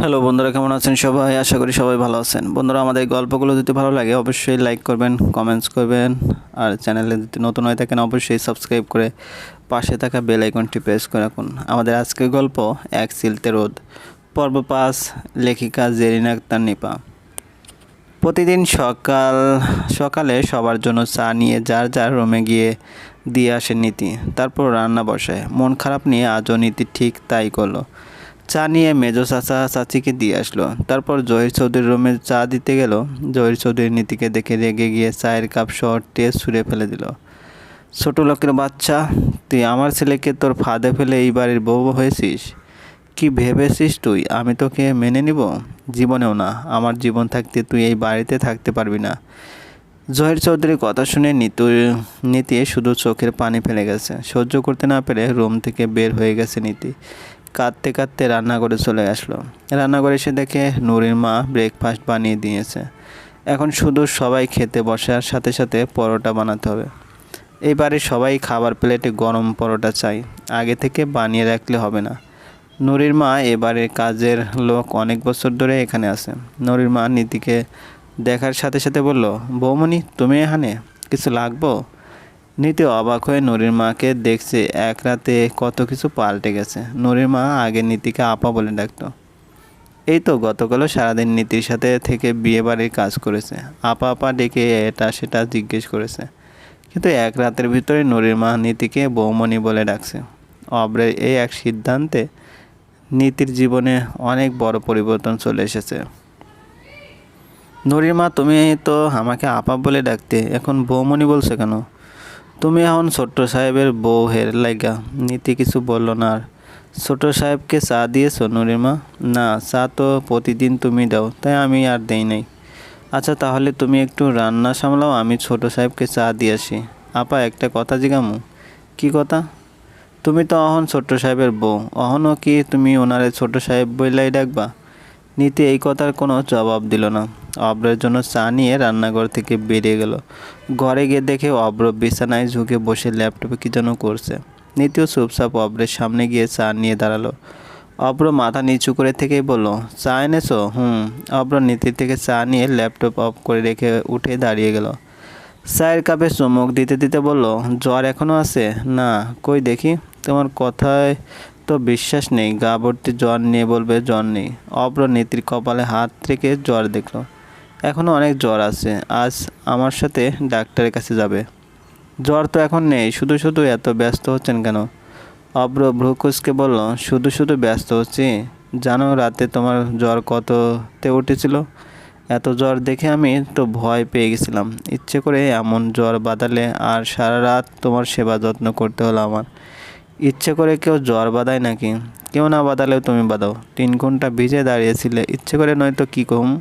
Hello বন্ধুরা, কেমন আছেন সবাই? আশা করি সবাই ভালো আছেন। বন্ধুরা, আমাদের গল্পগুলো যদি ভালো লাগে, অবশ্যই লাইক করবেন কমেন্টস করবেন, আর চ্যানেলে যদি নতুন হয়ে থাকেন, অবশ্যই সাবস্ক্রাইব করে পাশে থাকা বেল আইকনটি প্রেস করে রাখুন। আমাদের আজকের গল্প, এক সিলতে রোদ। পর্ব পাস লেখিকা জেরিনা আক্তার নিপা। প্রতিদিন সকাল, সকালে সবার জন্য চা নিয়ে যার যার রুমে গিয়ে দিয়ে আসে নীতি। তারপর রান্না বসায়। মন খারাপ নিয়ে আজও নীতি ঠিক তাই করল। চা নিয়ে মেজো চাচা চাচিকে দিয়ে আসলো। তারপর জহির চৌধুরীর রুমে চা দিতে গেল। জহির চৌধুরী নীতিকে দেখে রেগে গিয়ে চায়ের কাপ সহ টেস্ট ছুঁড়ে ফেলে দিল। ছোট লোকের বাচ্চা, তুই আমার ছেলেকে তোর ফাঁদে ফেলে এই বাড়ির বউ হয়েছিস? কি ভেবেছিস তুই? আমি তোকে মেনে নিব? জীবনেও না। আমার জীবন থাকতে তুই এই বাড়িতে থাকতে পারবি না। জহির চৌধুরীর কথা শুনে নিতু নীতি শুধু চোখের পানি ফেলে গেছে। সহ্য করতে না পেরে রুম থেকে বের হয়ে গেছে নীতি। কাঁদতে কাঁদতে রান্নাঘরে চলে আসলো। রান্নাঘরে এসে দেখে নুরির মা ব্রেকফাস্ট বানিয়ে দিয়েছে। এখন শুধু সবাই খেতে বসার সাথে সাথে পরোটা বানাতে হবে। এবারে সবাই খাবার প্লেটে গরম পরোটা চাই। আগে থেকে বানিয়ে রাখলে হবে না। নুরির মা এবারে কাজের লোক অনেক বছর ধরে এখানে আছে। নুরির মা নীতিকে দেখার সাথে সাথে বলল, বৌমণি, তুমি এখানে? কিছু লাগবো? নীতি অবাক হয়ে নুরির মাকে দেখছে, এক রাতে কত কিছু পাল্টে গেছে। নুরির মা আগে নীতিকে আপা বলে ডাকতো। এই তো গতকালও সারাদিন নীতির সাথে থেকে বিয়ে বাড়ির কাজ করেছে। আপা আপা ডেকে এটা সেটা জিজ্ঞেস করেছে। কিন্তু এক রাতের ভিতরে নুরির মা নীতিকে বৌমণি বলে ডাকছে। অব্রের এই এক সিদ্ধান্তে নীতির জীবনে অনেক বড় পরিবর্তন চলে এসেছে। নুরির মা, তুমি তো আমাকে আপা বলে ডাকতে, এখন বৌমণি বলছো কেন? তুমি এখন ছোট্ট সাহেবের বউ হের লাইগা, নীতি কিছু বলল না আর। ছোট সাহেবকে চা দিয়েছ নুরির মা না, চা তো প্রতিদিন তুমি দাও, তাই আমি আর দেই নাই। আচ্ছা তাহলে তুমি একটু রান্না সামলাও, আমি ছোট সাহেবকে চা দিয়ে আসি। আপা, একটা কথা জিগামু? কি কথা? তুমি তো অহন ছোট্ট সাহেবের বউ, অহনও কি তুমি ওনারে ছোট সাহেব বইলাই ডাকবা? নীতি এই কথার কোনো জবাব দিল না। অব্রের জন্য চা নিয়ে রান্নাঘর থেকে বেরিয়ে গেল। ঘরে গিয়ে দেখে অব্র বিছানায় ঝুঁকে বসে ল্যাপটপে কী যেন করছে। নীতিও চুপচাপ অব্রের সামনে গিয়ে চা নিয়ে দাঁড়াল। অব্র মাথা নিচু করে থেকেই বলল, চা এনেছো? হুম। অব্র নীতির থেকে চা নিয়ে ল্যাপটপ অফ করে রেখে উঠে দাঁড়িয়ে গেল। চায়ের কাপে চুমুক দিতে দিতে বলল, জ্বর এখনও আছে? না। কই দেখি? তোমার কথায় তো বিশ্বাস নেই। গা ভর্তি জ্বর নিয়ে বলবে, জ্বর নেই। অব্র নীতির কপালে হাত রেখে জ্বর দেখল। এখনও অনেক জ্বর আছে। আজ আমার সাথে ডাক্তারের কাছে যাবে। জ্বর তো এখন নেই। শুধু শুধু এত ব্যস্ত হচ্ছেন কেন? অব্র ভ্রুকুসকে বলল, শুধু শুধু ব্যস্ত হচ্ছি। জানো, রাতে তোমার জ্বর কততে উঠেছিল? এত জ্বর দেখে আমি তো ভয় পেয়ে গেছিলাম। ইচ্ছে করে এমন জ্বর বাঁধালে আর সারা রাত তোমার সেবা যত্ন করতে হলো আমার। ইচ্ছে করে কেউ জ্বর বাঁধায় নাকি? কেউ না বাঁধালেও তুমি বাঁধাও। তিন ঘণ্টা ভিজে দাঁড়িয়েছিলে। ইচ্ছে করে নয়তো কী কম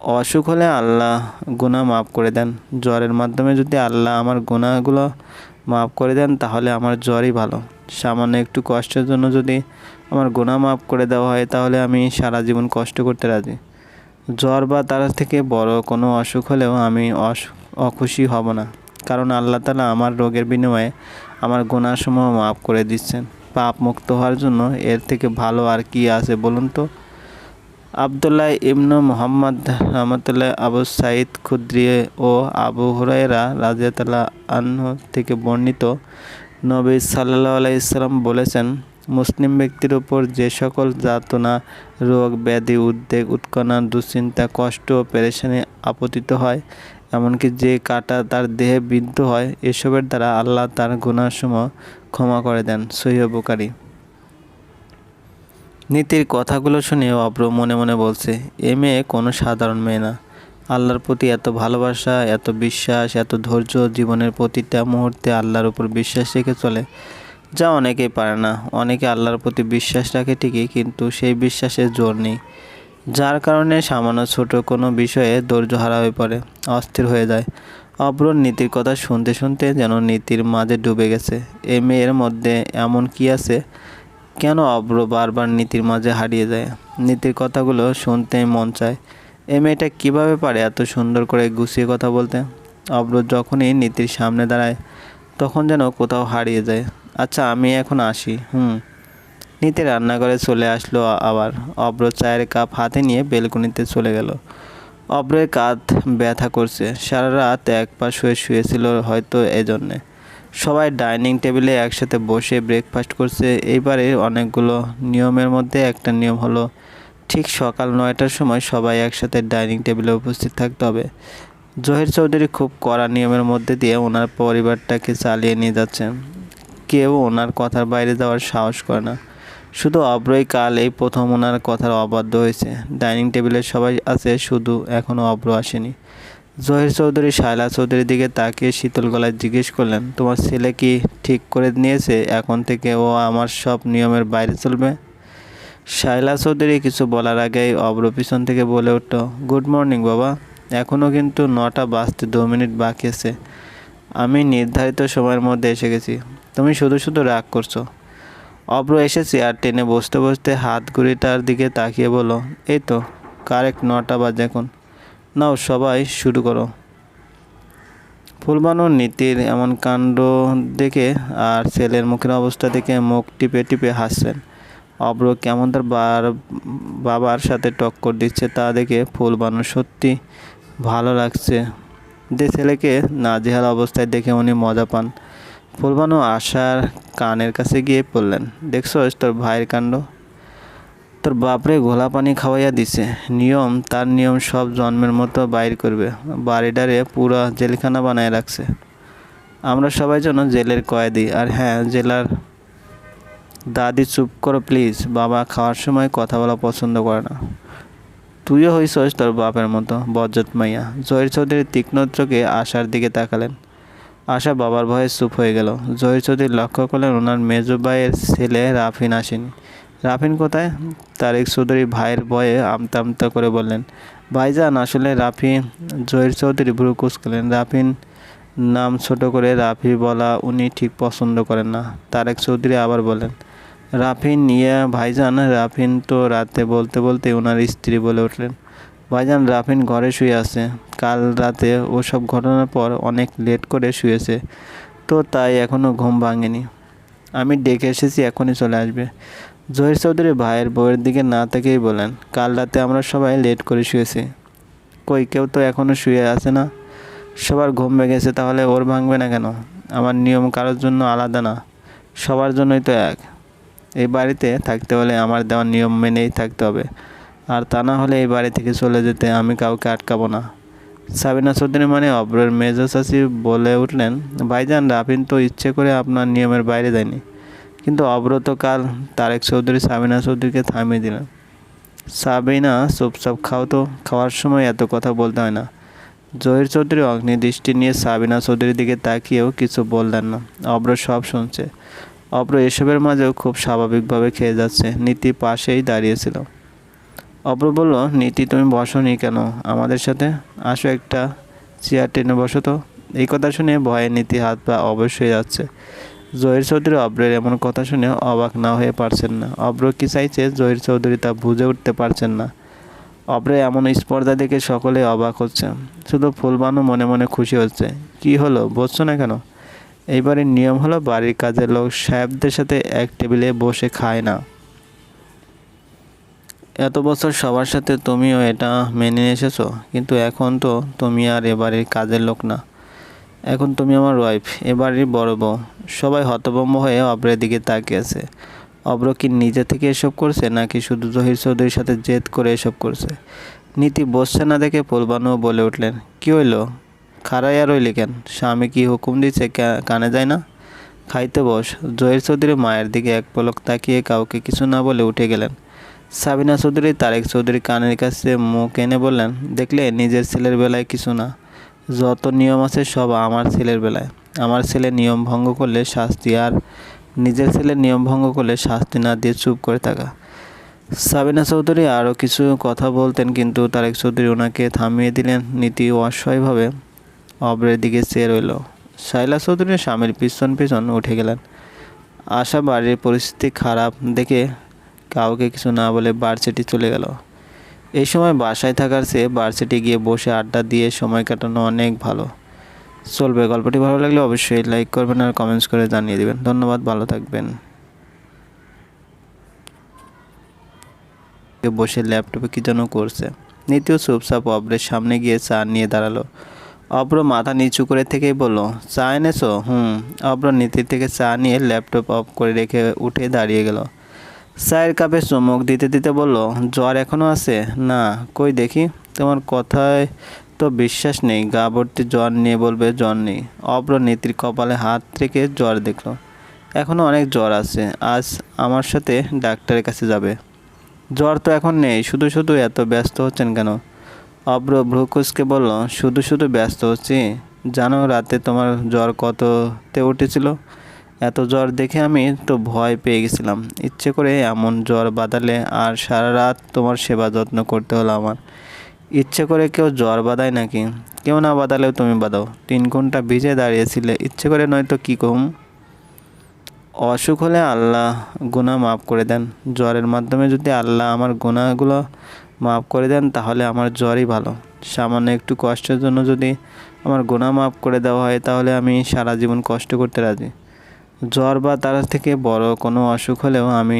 অসুখ হলে আল্লাহ গুনাহ মাফ করে দেন। জ্বরের মাধ্যমে যদি আল্লাহ আমার গুনাহগুলো মাফ করে দেন, তাহলে আমার জ্বরই ভালো। সামান্য একটু কষ্টের জন্য যদি আমার গুনাহ মাফ করে দেওয়া হয়, তাহলে আমি সারা জীবন কষ্ট করতে রাজি। জ্বর বা তার থেকে বড় কোনো অসুখ হলেও আমি অস, অখুশি হব না। কারণ আল্লাহ তালা আমার রোগের বিনিময়ে আমার গুণাসমূহ মাফ করে দিচ্ছেন। পাপ মুক্ত হওয়ার জন্য এর থেকে ভালো আর কি আছে বলুন তো? আবদুল্লাহ ইবনু মোহাম্মদ রহমতুল্লাহ আবু সাইদ খুদ্রি ও আবু হুরাইরা রাজিয়াতাল্লাহ আনহ থেকে বর্ণিত নবী সাল্লাহ আলাইসাল্লাম বলেছেন, মুসলিম ব্যক্তির উপর যে সকল যাতনা, রোগ, ব্যাধি, উদ্বেগ, উৎকণ্ঠা, দুশ্চিন্তা, কষ্ট ও পেরেশানি আপতিত হয় এমনকি যে কাটা তার দেহে বিদ্ধ হয়, এসবের দ্বারা আল্লাহ তার গুণাসমূহ ক্ষমা করে দেন সহিবকারী নীতির কথাগুলো শুনে অব্র মনে মনে বলছে, এ মেয়ে কোনো সাধারণ মেয়ে না। আল্লাহর প্রতি এত ভালোবাসা, এত বিশ্বাস, এত ধৈর্য জীবনের প্রতিটা মুহূর্তে আল্লাহর উপর বিশ্বাস রেখে চলে, যা অনেকেই পারে না। অনেকে আল্লাহর প্রতি বিশ্বাস রাখে ঠিকই, কিন্তু সেই বিশ্বাসের জোর নেই। যার কারণে সামান্য ছোট কোনো বিষয়ে ধৈর্য হারা হয়ে পড়ে, অস্থির হয়ে যায়। অব্র নীতির কথা শুনতে শুনতে যেন নীতির মাঝে ডুবে গেছে। এ মেয়ের মধ্যে এমন কি আছে? কেন অব্র বারবার নীতির মাঝে হারিয়ে যায়? নীতির কথাগুলো শুনতেই মন চায়। এ মেয়েটা কীভাবে পারে এত সুন্দর করে গুছিয়ে কথা বলতে? অব্র যখনই নীতির সামনে দাঁড়ায়, তখন যেন কোথাও হারিয়ে যায়। আচ্ছা আমি এখন আসি, হুম। নিতে রান্নাঘরে চলে আসলো আবার। অব্র চায়ের কাপ হাতে নিয়ে বেলকনিতে চলে গেল। অব্রের কাঁধ ব্যথা করছে। সারা রাত এক পা শুয়ে শুয়েছিল হয়তো এজন্যে। সবাই ডাইনিং টেবিলে একসাথে বসে ব্রেকফাস্ট করছে। এইবারে অনেকগুলো নিয়মের মধ্যে একটা নিয়ম হলো, ঠিক সকাল নয়টার সময় সবাই একসাথে ডাইনিং টেবিলে উপস্থিত থাকতে হবে। জহির চৌধুরী খুব কড়া নিয়মের মধ্যে দিয়ে ওনার পরিবারটাকে চালিয়ে নিয়ে যাচ্ছেন। কেউ ওনার কথার বাইরে যাওয়ার সাহস করে না। শুধু অব্রই কাল এই প্রথম ওনার কথার অবাধ্য হয়েছে। ডাইনিং টেবিলে সবাই আছে, শুধু এখনও অব্র আসেনি। জহির চৌধুরী, শায়লা চৌধুরীর দিকে তাকিয়ে শীতল গলায় জিজ্ঞেস করলেন, তোমার ছেলে কি ঠিক করে নিয়েছে? এখন থেকে ও আমার সব নিয়মের বাইরে চলবে? শায়লা চৌধুরী কিছু বলার আগেই অব্র পিছন থেকে বলে উঠল, গুড মর্নিং বাবা। এখনও কিন্তু নটা বাজতে দু মিনিট বাকি আছে। আমি নির্ধারিত সময়ের মধ্যে এসে গেছি। তুমি শুধু শুধু রাগ করছ। অব্র এসে চেয়ার টেনে বসতে বসতে হাত ঘুড়িটার দিকে তাকিয়ে বলো এই তো কারেক্ট নটা বাজে এখন। নাও সবাই শুরু করো। ফুলবানুর নীতির এমন কাণ্ড দেখে আর ছেলের মুখের অবস্থা দেখে মুখ টিপে টিপে হাসছেন অব্র কেমন তার বার- বাবার সাথে টক্কর দিচ্ছে তা দেখে ফুলবানুর সত্যি ভালো লাগছে। যে ছেলেকে নাজেহাল অবস্থায় দেখে উনি মজা পান। ফুলবানু আশার কানের কাছে গিয়ে পড়লেন। দেখছোস তোর ভাইয়ের কাণ্ড? তোর বাপরে ঘোলা পানি খাওয়াইয়া দিছে। নিয়ম, তার নিয়ম সব জন্মের মতো বাইর করবে। বাড়িটারে পুরা জেলখানা বানায় রাখছে। আমরা সবাই যেন জেলের কয়েদি আর হ্যাঁ জেলার দাদি চুপ করো প্লিজ। বাবা খাওয়ার সময় কথা বলা পছন্দ করে না। তুইও হইছস তোর বাপের মতো বজ্জত মাইয়া। জহির চৌধুরী তীক্ষ্ণ চোখে আশার দিকে তাকালেন। আশা বাবার ভয়ে চুপ হয়ে গেল। জহির চৌধুরী লক্ষ্য করলেন ওনার মেজো ভাইয়ের ছেলে রাফিন আসেনি রাফিন কোথায়? তারেক চৌধুরী ভাইয়ের ভয়ে আমতা আমতা করে বললেন, ভাইজান, আসলে রাফি জহির চৌধুরী ভ্রু কুচকালেন। রাফিন, নাম ছোট করে রাফি বলা উনি ঠিক পছন্দ করেন না। তারেক চৌধুরী আবার বলেন রাফিন ইয়া ভাইজান, রাফিন তো রাতে বলতে বলতে ওনার স্ত্রী বলে উঠলেন। ভাইজান রাফিন ঘরে শুয়ে আছে। কাল রাতে ওসব ঘটনার পর অনেক লেট করে শুয়েছে। তো তাই এখনও ঘুম ভাঙেনি। আমি ডেকে এসেছি, এখনই চলে আসবে। জহির চৌধুরী ভাইয়ের বউয়ের দিকে না তাকেই বলেন, কাল রাতে আমরা সবাই লেট করে শুয়েছি। কই, কেউ তো এখনও শুয়ে আছে না? সবার ঘুম ভেঙেছে, তাহলে ওর ভাঙবে না কেন? আমার নিয়ম কারোর জন্য আলাদা না। সবার জন্যই তো এক। এই বাড়িতে থাকতে হলে আমার দেওয়ার নিয়ম মেনেই থাকতে হবে। আর তা না হলে এই বাড়ি থেকে চলে যেতে আমি কাউকে আটকাবো না। সাবিনা চৌধুরী মানে অব্রের মেজো চাষি বলে উঠলেন, ভাইজান, রাফিন তো ইচ্ছে করে আপনার নিয়মের বাইরে যায়নি। কিন্তু অব্র তো কাল তারেক চৌধুরী, সাবিনা চৌধুরীকে থামিয়ে দিলেন। সাবিনা চুপচাপ খাও তো, খাওয়ার সময় এত কথা বলতে হয় না। জহির চৌধুরী অগ্নি দৃষ্টি নিয়ে সাবিনা চৌধুরীর দিকে তাকিয়েও কিছু বললেন না। অব্র সব শুনছে। অব্র এসবের মাঝেও খুব স্বাভাবিকভাবে খেয়ে যাচ্ছে। নীতি পাশেই দাঁড়িয়েছিল অব্র বলল, নীতি তুমি বসো নি কেন? আমাদের সাথে আসো একটা চেয়ার টেনে বসো তো। এই কথা শুনে ভয়ে নীতি হাত পা অবশ্যই যাচ্ছে। জহির চৌধুরী অব্রের এমন কথা শুনে অবাক না হয়ে পারছেন না। অব্র কি চাইছে জহির চৌধুরী তা বুঝে উঠতে পারছেন না। অব্রে এমন স্পর্ধা দেখে সকলে অবাক হচ্ছে। শুধু ফুলবানু মনে মনে খুশি হচ্ছে। কি হলো? বুঝছ না কেন? এইবারের নিয়ম হলো বাড়ির কাজের লোক সাহেবদের সাথে এক টেবিলে বসে খায় না। এত বছর সবার সাথে তুমিও এটা মেনে এসেছ কিন্তু এখন তো তুমি আর এবারের কাজের লোক না। এখন তুমি আমার ওয়াইফ এবারই বড় বউ। সবাই হতভম্ব হয়ে অব্রের দিকে তাকিয়ে আছে। অব্র কি নিজে থেকে এসব করছে, নাকি শুধু জহির চৌধুরীর সাথে জেদ করে এসব করছে? নীতি বসছে না দেখে ফুলবানুও বলে উঠলেন, কি হইল? খারাইয়া রইলি কেন? স্বামী কি হুকুম দিচ্ছে কানে যায় না? খাইতে বস। জহির চৌধুরী মায়ের দিকে এক পলক তাকিয়ে কাউকে কিছু না বলে উঠে গেলেন। সাবিনা চৌধুরী তারেক চৌধুরী কানের কাছে মুখ এনে বললেন, দেখলে নিজের ছেলের বেলায় কিছু না। যত নিয়ম আছে সব আমার ছেলের বেলায়। আমার ছেলে নিয়ম ভঙ্গ করলে শাস্তি আর নিজের ছেলের নিয়ম ভঙ্গ করলে শাস্তি না দিয়ে চুপ করে থাকা। সাবিনা চৌধুরী আরও কিছু কথা বলতেন, কিন্তু তারেক চৌধুরী ওনাকে থামিয়ে দিলেন। নীতি অসহায়ভাবে অব্রের দিকে চেয়ে রইল। শাইলা চৌধুরী স্বামীর পিছন পিছন উঠে গেলেন। আশা বাড়ির পরিস্থিতি খারাপ দেখে কাউকে কিছু না বলে বার্সিটি চলে গেল। এই সময় বাসায় থাকার চেয়ে বার্সিটি গিয়ে বসে আড্ডা দিয়ে সময় কাটানো অনেক ভালো। চলবে, গল্পটি ভালো লাগলে অবশ্যই লাইক করবেন আর কমেন্টস করে জানিয়ে দেবেন। ধন্যবাদ, ভালো থাকবেন। বসে ল্যাপটপে কী যেন করছে। নীতিও চুপচাপ অব্রের সামনে গিয়ে চা নিয়ে দাঁড়াল। অব্র মাথা নিচু করে থেকেই বলল, চা এনেছো? হুম। অব্র নীতির থেকে চা নিয়ে ল্যাপটপ অফ করে রেখে উঠে দাঁড়িয়ে গেল। চায়ের কাপে চুমুক দিতে দিতে বলল, জ্বর এখনও আছে? না। কই দেখি। তোমার কথায় তো বিশ্বাস নেই। গা ভর্তি জ্বর নিয়ে বলবে জ্বর নেই। অব্র নীতির কপালে হাত রেখে জ্বর দেখল। এখনও অনেক জ্বর আছে। আজ আমার সাথে ডাক্তারের কাছে যাবে। জ্বর তো এখন নেই। শুধু শুধু এত ব্যস্ত হচ্ছেন কেন? অব্র ভ্রুকুসকে বলল, শুধু শুধু ব্যস্ত হচ্ছি। জানো রাতে তোমার জ্বর কততে উঠেছিল? এত জ্বর দেখে আমি তো ভয় পেয়ে গেছিলাম। ইচ্ছে করে এমন জ্বর বাঁধালে আর সারা রাত তোমার সেবা যত্ন করতে হলো আমার। ইচ্ছে করে কেউ জ্বর বাঁধায় নাকি? কেউ না বাঁধালেও তুমি বাঁধাও। তিন ঘণ্টা ভিজে দাঁড়িয়েছিলে। ইচ্ছে করে নয়তো কী কম অসুখ হলে আল্লাহ গুনাহ মাফ করে দেন। জ্বরের মাধ্যমে যদি আল্লাহ আমার গুনাহগুলো মাফ করে দেন, তাহলে আমার জ্বরই ভালো। সামান্য একটু কষ্টের জন্য যদি আমার গুনাহ মাফ করে দেওয়া হয়, তাহলে আমি সারা জীবন কষ্ট করতে রাজি। জ্বর বা তার থেকে বড় কোনো অসুখ হলেও আমি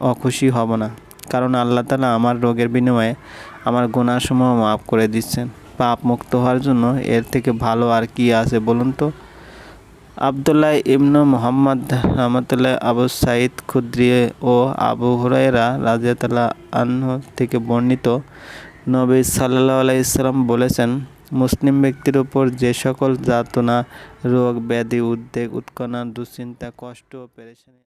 অখুশি হব না। কারণ আল্লাহ তালা আমার রোগের বিনিময়ে আমার গুণাসমূহ মাফ করে দিচ্ছেন। পাপ মুক্ত হওয়ার জন্য এর থেকে ভালো আর কি আছে বলুন তো? আবদুল্লাহ ইবনু মোহাম্মদ রহমতুল্লাহ আবু সাইদ খুদ্রি ও আবু হুরাইরা রাজিয়াতাল্লাহ আনহু থেকে বর্ণিত নবী সাল্লাহ আলাইসাল্লাম বলেছেন মুসলিম ব্যক্তির উপর যে সকল যাতনা রোগ ব্যাধি উদ্বেগ উৎকণ্ঠা দুশ্চিন্তা কষ্ট ও পেরেশানি